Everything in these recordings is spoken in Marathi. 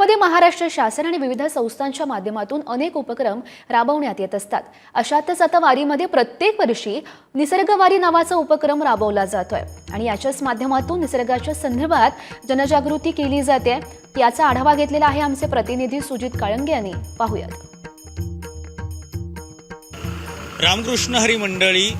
मध्ये महाराष्ट्र शासन आणि विविध संस्थांच्या माध्यमातून अनेक उपक्रम राबवण्यात येत असतात. अशातच आता वारीमध्ये प्रत्येक वर्षी निसर्गवारी नावाचा उपक्रम राबवला जातोय. आणि याच्याच माध्यमातून निसर्गाच्या संदर्भात जनजागृती केली जाते. याचा आढावा घेतलेला आहे आमचे प्रतिनिधी सुजित काळंगे यांनी. पाहूयात. रामकृष्ण हरी मंडळी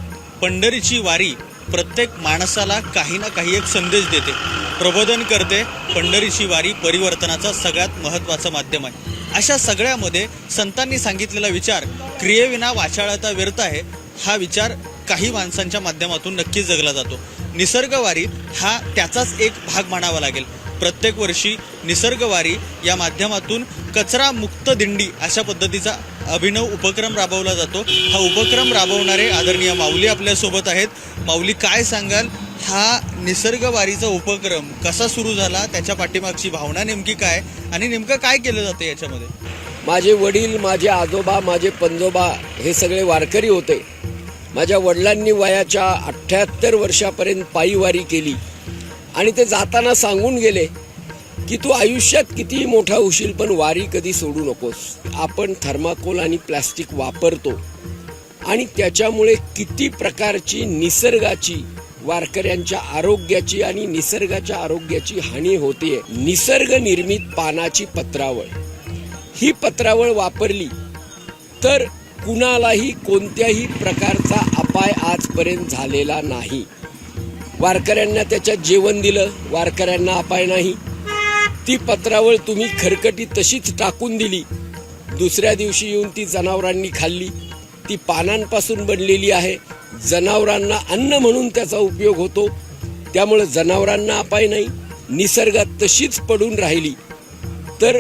पंढरीची वारी प्रत्येक माणसाला काही ना काही एक संदेश देते. प्रबोधन करते. पंढरीची वारी परिवर्तनाचा सगळ्यात महत्त्वाचं माध्यम आहे. अशा सगळ्यामध्ये संतांनी सांगितलेला विचार क्रियेविना वाचाळता व्यर्थ आहे हा विचार काही माणसांच्या माध्यमातून नक्कीच जगला जातो. निसर्गवारी हा त्याचाच एक भाग म्हणावा लागेल. प्रत्येक वर्षी निसर्गवारी या माध्यमातून कचरा मुक्त दिंडी अशा पद्धतीचा अभिनव उपक्रम राबवला जातो. हा उपक्रम राबवणारे आदरणीय माऊली आपल्यासोबत आहेत. माऊली काय सांगाल? हा निसर्गवारीचा उपक्रम कसा सुरू झाला? त्याच्या पाठीमागची भावना नेमकी काय? आणि नेमकं काय केलं जातं याच्यामध्ये? माझे वडील माझे आजोबा माझे पंजोबा हे सगळे वारकरी होते. माझ्या वडिलांनी वयाच्या अठ्ठ्याहत्तर वर्षापर्यंत पायीवारी केली. आणि ते जाताना सांगून गेले की तू आयुष्यात कितीही मोठा होशील पण वारी कधी सोडू नकोस. आपण थर्माकोल आणि प्लास्टिक वापरतो. आणि त्याच्यामुळे किती प्रकारची निसर्गाची वारकऱ्यांच्या आरोग्याची आणि निसर्गाच्या आरोग्याची हानी होते निसर्ग निर्मित पानाची पत्रावळ. ही पत्रावळ वापरली तर कुणालाही कोणत्याही प्रकारचा अपाय आजपर्यंत झालेला नाही. वारकऱ्यांना त्याच्यात जेवण दिलं वारकऱ्यांना अपाय नाही. ती पत्रावळ तुम्ही खरकटी तशीच टाकून दिली. दुसऱ्या दिवशी येऊन ती जनावरांनी खाल्ली. ती पानांपासून बनलेली आहे. जनावरांना अन्न म्हणून त्याचा उपयोग होतो. त्यामुळे जनावरांना अपाय नाही. निसर्गात तशीच पडून राहिली. तर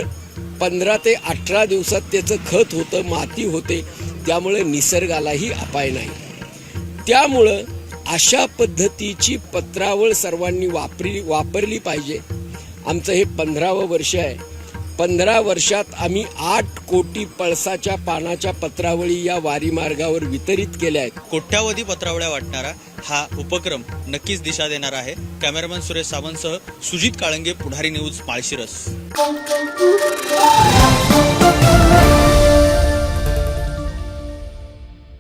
पंधरा ते अठरा दिवसात त्याचं खत होतं माती होते. त्यामुळे निसर्गालाही अपाय नाही. त्यामुळं अशा पद्धतीची पत्रावळ सर्वांनी वापरली वापरली पाहिजे. आमचं हे पंधरावं वर्ष आहे. पंधरा वर्षात आम्ही आठ कोटी पळसाच्या पानाच्या पत्रावळी या वारी मार्गावर वितरित केल्या आहेत. कोट्यावधी पत्रावळ्या वाटणारा हा उपक्रम नक्कीच दिशा देणार आहे. कॅमेरामॅन सुरेश सावंतसह सुजित काळंगे पुढारी न्यूज माळशिरस.